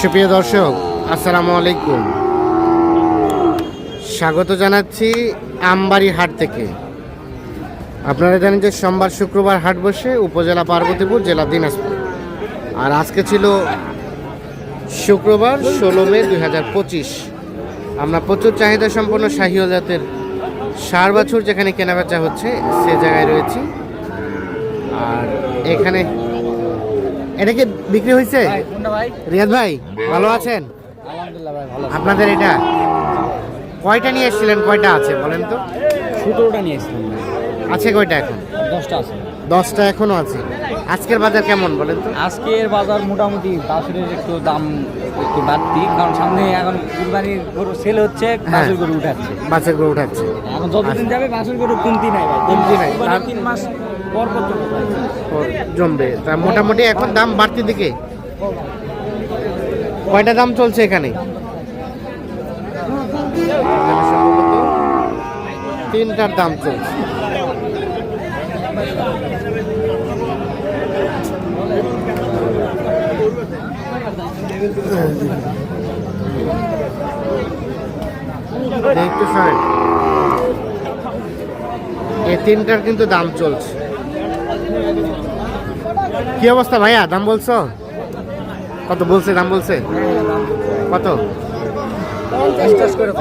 সুপ্রিয় দর্শক, আসসালামু আলাইকুম। স্বাগত জানাচ্ছি আমবাড়ি হাট থেকে। আপনারা জানেন যে সোমবার, শুক্রবার হাট বসে উপজেলা পার্বতীপুর, জেলা দিনাজপুর। আর আজকে ছিল শুক্রবার, ষোলো মে দুই হাজার পঁচিশ। আমরা প্রচুর চাহিদা সম্পন্ন শাহিও জাতের সার বছর যেখানে কেনাবেচা হচ্ছে, সে জায়গায় রয়েছি। আর এখানে এটা কি বিক্রি হয়েছে? রিয়াদ ভাই ভালো আছেন? আপনাদের এটা কয়টা নিয়ে এসেছিলেন? কয়টা আছে বলেন তো? সতেরোটা নিয়ে এসেছিলাম আছে কয়টা এখন? দশটা আছে। দশটা এখনও আছে। আজকের বাজার কেমন বলেন তো? আজকের বাজার মোটামুটি বাছুরের একটু দাম একটু বাড়তি কারণ সামনে এখন কুরবানির গরু সেল হচ্ছে বাছুর গরু উঠাচ্ছে। বাচ্চা গরু উঠাচ্ছে। এখন যতদিন যাবে বাছুর গরু কমতি নাই ভাই। কমতি নাই। তিন মাস জমবে। তা মোটামুটি এখন দাম বাড়তি দিকে? কয়টা দাম চলছে এখানে? তিনটার দাম চলছে। সরেন এই তিনটার কিন্তু দাম চলছে। কি অবস্থা ভাইয়া? দাম বলছো? কত বলছে দাম বলছে? কত? পঞ্চাশ করে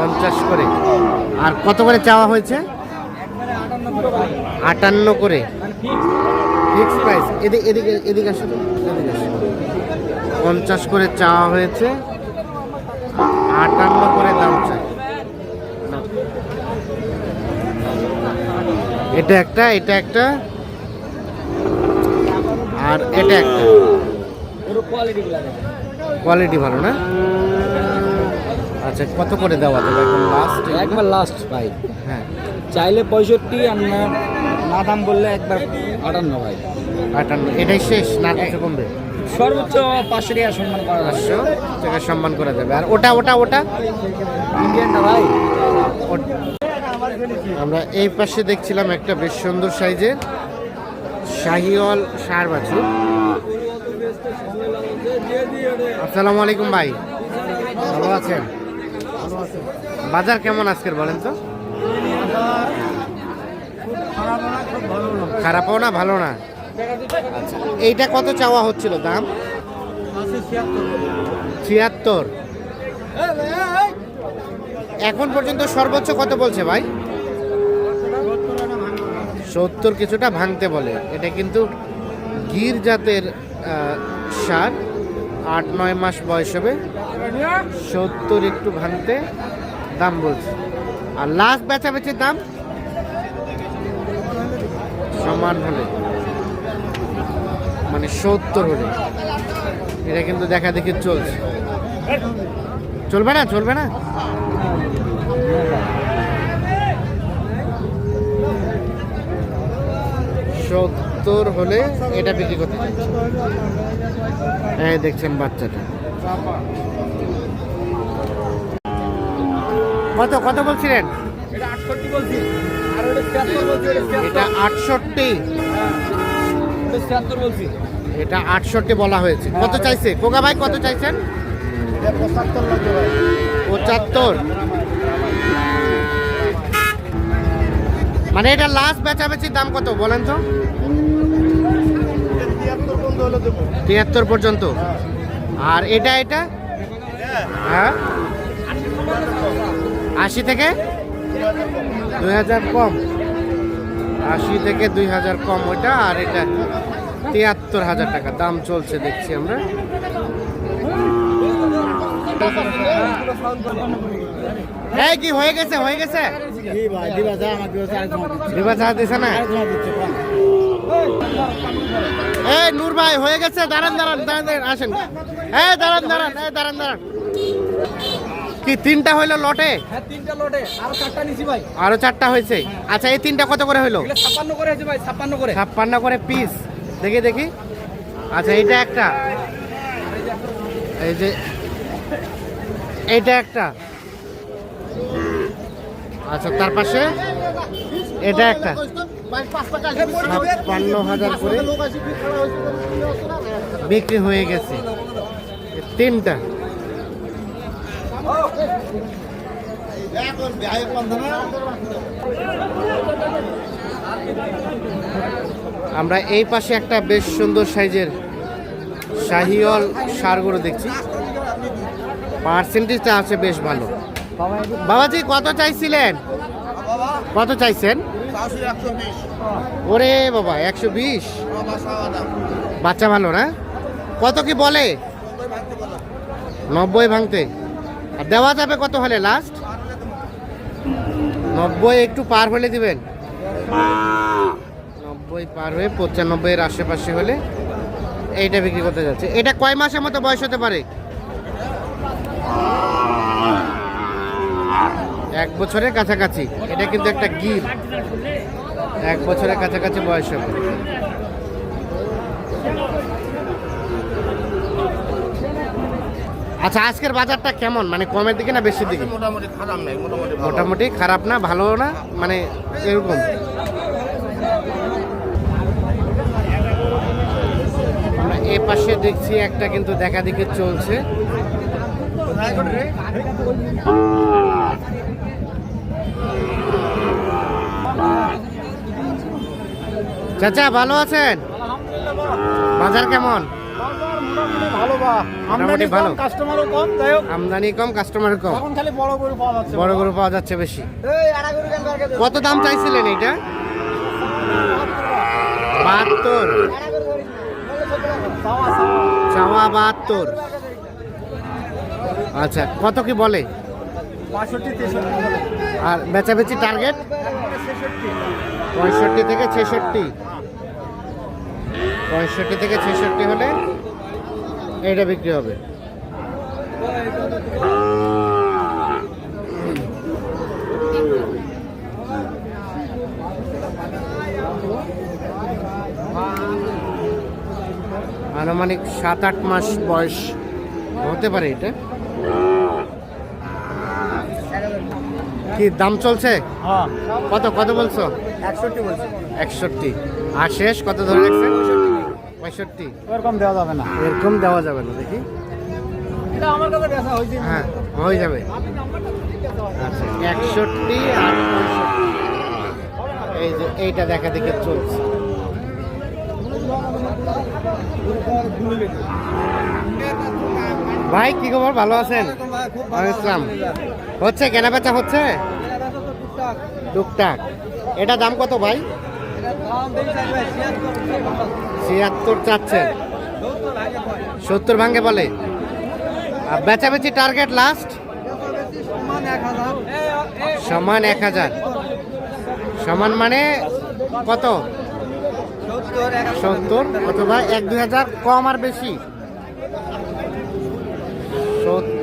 পঞ্চাশ করে। আর কত করে চাওয়া হয়েছে? আটান্ন করে। Fix price. এদিকে এদিকে এদিকে আসো এদিকে। পঞ্চাশ করে চাওয়া হয়েছে। আটান্ন করে দাম চাই। এটা একটা এটা একটা। আর এটা একটা। কোয়ালিটি কোয়ালিটি ভালো না? আচ্ছা কত করে দেওয়া যাবে? একদম লাস্ট একবার লাস্ট ভাই। হ্যাঁ। চাইলে পঁয়ষট্টি আর না না দাম বললে একবার আটান্ন ভাই। আটান্ন। এটাই শেষ না কিছু কমবে? সর্বোচ্চ পাঁচশো টাকা সম্মান করা পাঁচশো টাকা সম্মান করা যাবে। আর ওটা ওটা ওটা? ইন্ডিয়ানটা ভাই। আমরা এই পাশে দেখছিলাম একটা বেশ সুন্দর সাইজের শাহিওয়াল সার বাছুর। আসসালামু আলাইকুম ভাই। ভালো আছেন? বাজার কেমন আজকের বলেন তো? খারাপও না, ভালো না? আচ্ছা এইটা কত চাওয়া হচ্ছিল দাম? ছিয়াত্তর। এখন পর্যন্ত সর্বোচ্চ কত বলছে ভাই? সত্তর কিছুটা ভাঙতে বলে। এটা কিন্তু গির জাতের সার। আট, নয় মাস বয়স হবে। সত্তর একটু ভাঙতে দাম বলছে। আর লাস্ট বেচাবেচির দাম সমান হলে। মানে সত্তর হলে। এটা কিন্তু দেখা দেখি চলছে। চলবে না? চলবে না? সত্তর হলে এটা বিক্রি করতে। এই দেখছেন বাচ্চাটা। কত কত বলছিলেন? এটা আটষট্টি ওটা এটা আটষট্টি। এটা বলা হয়েছে। কত চাইছে? কোকা ভাই কত চাইছেন? পঁচাত্তর মানে এটা লাস্ট বেচাবেচির দাম কত? বলেন তো। তিয়াত্তর পর্যন্ত। আর এটা এটা? হ্যাঁ? আশি থেকে? দুই হাজার কম। আশি থেকে দুই হাজার কম ওটা আর এটা তিয়াত্তর হাজার টাকা। দাম চলছে দেখছি আমরা। এই কি হয়ে গেছে হয়ে গেছে? দিবা চা দিছে না? এ নূর ভাই হয়ে গেছে? দাঁড়ান দাঁড়ান দাঁড়ান দাঁড়ান, আসেন। এই দাঁড়ান দাঁড়ান এই দাঁড়ান দাঁড়ান। কি তিনটা হইল লটে? হ্যাঁ তিনটা লোটে। আর চারটা নিছি ভাই। আরও চারটা হয়েছে? আচ্ছা এই তিনটা কত করে হইল? এগুলো ছাপ্পান্ন করে আছে ভাই ছাপ্পান্ন করে। ছাপ্পান্ন করে পিস দেখি দেখি। আচ্ছা এইটা একটা। এই যে এইটা একটা। আচ্ছা তার পাশে? এটা একটা। ছাপ্পান্ন হাজার করে বিক্রি হয়ে গেছে। তিনটা। আমরা এই পাশে একটা বেশ সুন্দর সাইজের শাহিওল সারগুলো দেখছি। পার্সেন্টেজটা আছে বেশ ভালো। বাবাজি কত চাইছিলেন? কত চাইছেন? ওরে বাবা একশো বিশ? বাচ্চা ভালো না? কত কি বলে? নব্বই ভাঙতে আর দেওয়া যাবে কত হলে লাস্ট নব্বই একটু পার হলে দিবেন। নব্বই পার হয়ে পঁচানব্বইয়ের আশেপাশে হলে এইটা বিক্রি করতে যাচ্ছে। এটা কয় মাসের মতো বয়স হতে পারে? এক বছরের কাছাকাছি। এটা কিন্তু একটা গির। এক বছরের কাছাকাছি বয়স হবে। আচ্ছা আজকের বাজারটা কেমন? মানে কমের দিকে না বেশির দিকে? মোটামুটি খারাপ নাই মোটামুটি মোটামুটি খারাপ না ভালো না? মানে এরকম। এ পাশে দেখছি একটা কিন্তু দেখা দেখি চলছে। চাচা ভালো আছেন? বাজার কেমন? মোটামুটি ভালো। আমদানি কম কাস্টমার কম। বড় গরু পাওয়া যাচ্ছে। বেশি? কত দাম চাইছিলেন বাহাত্তর। চাওয়া, বাহাত্তর। আচ্ছা কত কি বলে। আর বেচাবেচি টার্গেট। পঁয়ষট্টি থেকে ছেষট্টি। পঁয়ষট্টি থেকে ছেষট্টি হলে এটা বিক্রি হবে। আনুমানিক সাত আট মাস বয়স হতে পারে এটা। কি দাম চলছে? হ্যাঁ, কত কত বলছো? একষট্টি বলছি। একষট্টি। আর শেষ কত ধরে রাখছেন পঁয়ষট্টি। ওরকম দেওয়া যাবে না। এরকম দেওয়া যাবে না দেখি। হ্যাঁ হয়ে যাবে। আচ্ছা একষট্টি আর এই যে এইটা দেখা দেখে চলছে। ভাই কি খবর? ভালো আছেন? আসসালাম। হচ্ছে কেনা বেচা হচ্ছে টুকটাক। এটা দাম কত ভাই? ছিয়াত্তর চাচ্ছেন। সত্তর ভাঙ্গে বলে। আর বেচাবেচি টার্গেট লাস্ট? সমান এক হাজার। সমান মানে কত? সত্তর অথবা এক দুই হাজার কম আর বেশি।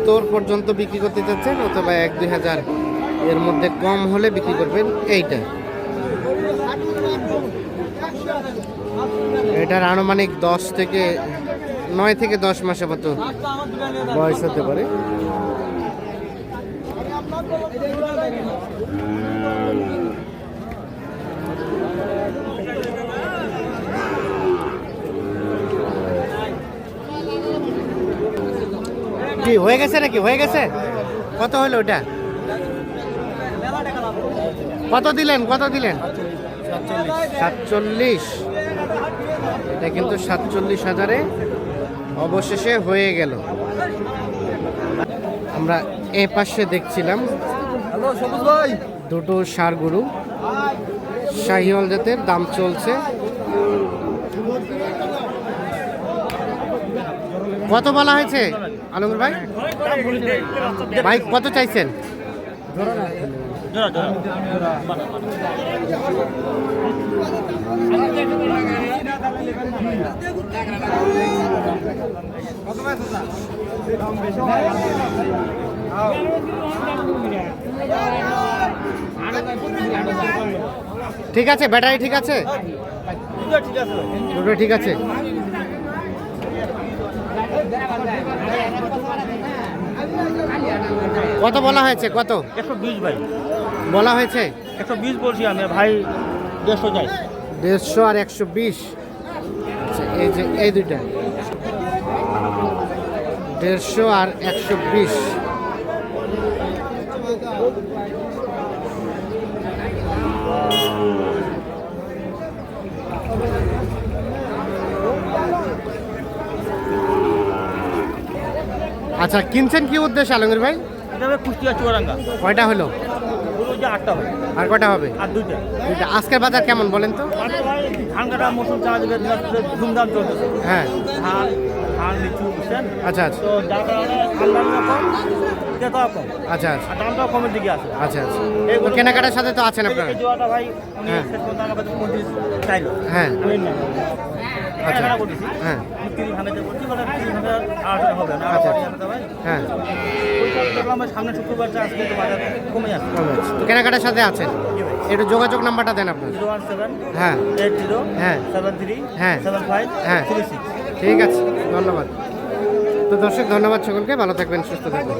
সত্তর পর্যন্ত বিক্রি করতে চাচ্ছেন অথবা এক দুই হাজার এর মধ্যে কম হলে বিক্রি করবেন এইটা। এটার আনুমানিক দশ থেকে নয় থেকে দশ মাসের মতো বয়স হতে পারে। কি হয়ে গেছে নাকি? হয়ে গেছে? কত হলো ওটা? কত দিলেন? কত দিলেন? সাতচল্লিশ। এটা কিন্তু সাতচল্লিশ হাজারে অবশেষে হয়ে গেল। আমরা এ পাশে দেখছিলাম দুটো সার গরু। শাহিওয়াল জাতের দাম চলছে। কত বলা হয়েছে? আলমগীর ভাই? ভাই কত চাইছেন? ঠিক আছে ব্যাটারি ঠিক আছে? ঠিক আছে ঠিক আছে? কত বলা হয়েছে? কত? একশো বিশ ভাই। বলা হয়েছে? একশো বিশ বলছি আমি ভাই দেড়শো যাই দেড়শো আর একশো বিশ? আচ্ছা এই যে এই দুইটা। দেড়শো আর একশো বিশ। আচ্ছা কিনছেন কি উদ্দেশ্যে আলমগীর ভাই? এটা হবে কুষ্টিয়া কয়টা হলো? আটটা হবে। আর কয়টা হবে? আর দুইটা। দুইটা। আজকের বাজার কেমন বলেন তো? ধান কাটা মৌসুম দেবে ধুমধাম চলতেছে। হ্যাঁ। ধান ধান লিচু বুঝছেন আচ্ছা আচ্ছা। তো যার কারণে আমদানিও কম আচ্ছা আচ্ছা। দামটাও কমের দিকে আছে। আচ্ছা আচ্ছা। তো কেনাকাটার সাথে তো আছেন আপনারা। এই জোয়াটা ভাই হ্যাঁ। হ্যাঁ। আচ্ছা। হ্যাঁ। তিরিশ তিরিশ হবে না আচ্ছা। হ্যাঁ। সামনে বাজার কমে যাচ্ছে। কমে যাচ্ছে। তো কেনাকাটার সাথে আছেন? একটু যোগাযোগ নাম্বারটা দেন আপনার। জিরো ওয়ান সেভেন হ্যাঁ। এইট জিরো হ্যাঁ। সেভেন থ্রি হ্যাঁ। সেভেন ফাইভ হ্যাঁ। Three six. ঠিক আছে। ধন্যবাদ। তো দর্শক ধন্যবাদ সকলকে। ভালো থাকবেন সুস্থ থাকবেন।